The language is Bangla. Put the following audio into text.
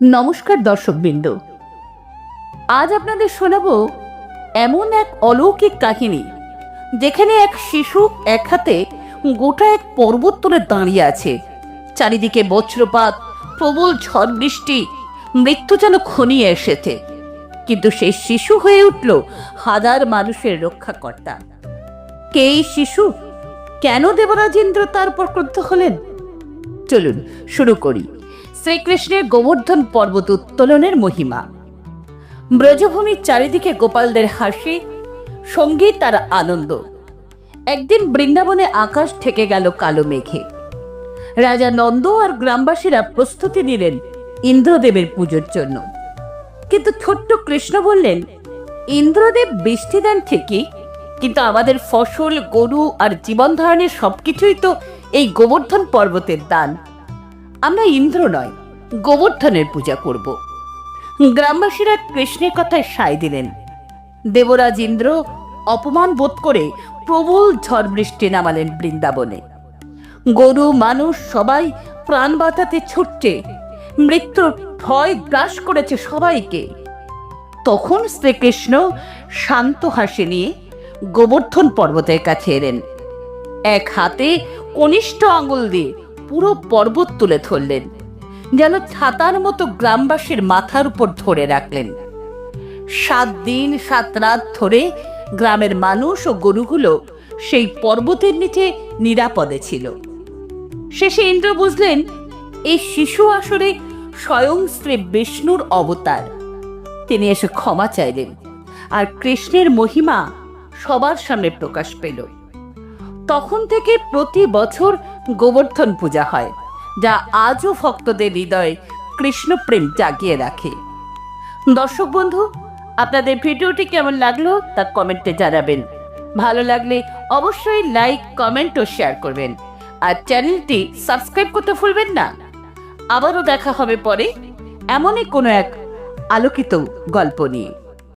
নমস্কার দর্শকবৃন্দ। আজ আপনাদের শোনাবো এমন এক অলৌকিক কাহিনী, যেখানে এক শিশু এক হাতে গোটা এক পর্বত তুলে দাঁড়িয়ে আছে। চারিদিকে বজ্রপাত, প্রবল ঝড় বৃষ্টি, মৃত্যু যেন খনিয়ে এসেছে। কিন্তু সেই শিশু হয়ে উঠল হাজার মানুষের রক্ষাকর্তা। কে শিশু? কেন দেবরাজেন্দ্র তার উপর ক্রুদ্ধ হলেন? চলুন শুরু করি। শ্রীকৃষ্ণের গোবর্ধন পর্বত উত্তোলনের মহিমা। ব্রজভূমির চারিদিকে গোপালদের হাসি সংগীত তার আনন্দ। একদিন বৃন্দাবনে আকাশ ঠেকে গেল কালো মেঘে। রাজা নন্দ আর গ্রামবাসীরা প্রস্তুতি নিলেন ইন্দ্রদেবের পুজোর জন্য। কিন্তু ছোট্ট কৃষ্ণ বললেন, ইন্দ্রদেব বৃষ্টি দেন ঠিকই, কিন্তু আমাদের ফসল, গরু আর জীবন ধারণের সবকিছুই তো এই গোবর্ধন পর্বতের দান। আমরা ইন্দ্র নয়, গোবর্ধনের পূজা করব। গ্রামবাসীরা কৃষ্ণের কথায় সায় দিলেন। দেবরাজ ইন্দ্র অপমান বোধ করে প্রবল ঝড় বৃষ্টি নামালেন বৃন্দাবনে। গরু, মানুষ সবাই প্রাণ বাঁচাতে ছুটছে। মৃত্যুর ভয় গ্রাস করেছে সবাইকে। তখন শ্রীকৃষ্ণ শান্ত হাসি নিয়ে গোবর্ধন পর্বতের কাছে এলেন। এক হাতে কনিষ্ঠ আঙুল দিয়ে পুরো পর্বত তুলে ধরলেন, যেন ছাতার মতো গ্রামবাসীর মাথার উপর ধরে রাখলেন। সাত দিন, সাত রাত ধরে গ্রামের মানুষ ও গরুগুলো সেই পর্বতের নিচে নিরাপদে ছিল। শেষে ইন্দ্র বুঝলেন, এই শিশু আসলে স্বয়ং শ্রী বিষ্ণুর অবতার। তিনি এসে ক্ষমা চাইলেন, আর কৃষ্ণের মহিমা সবার সামনে প্রকাশ পেল। তখন থেকে প্রতি বছর গোবর্ধন পূজা হয়, যা আজও ভক্তদের হৃদয়ে কৃষ্ণপ্রেম জাগিয়ে রাখে। দর্শক বন্ধু, আপনাদের ভিডিওটি কেমন লাগল তা কমেন্টে জানাবেন। ভালো লাগলে অবশ্যই লাইক, কমেন্ট ও শেয়ার করবেন। আর চ্যানেলটি সাবস্ক্রাইব করতে ভুলবেন না। আবারও দেখা হবে পরে এমনই কোনো এক আলোকিত গল্প নিয়ে।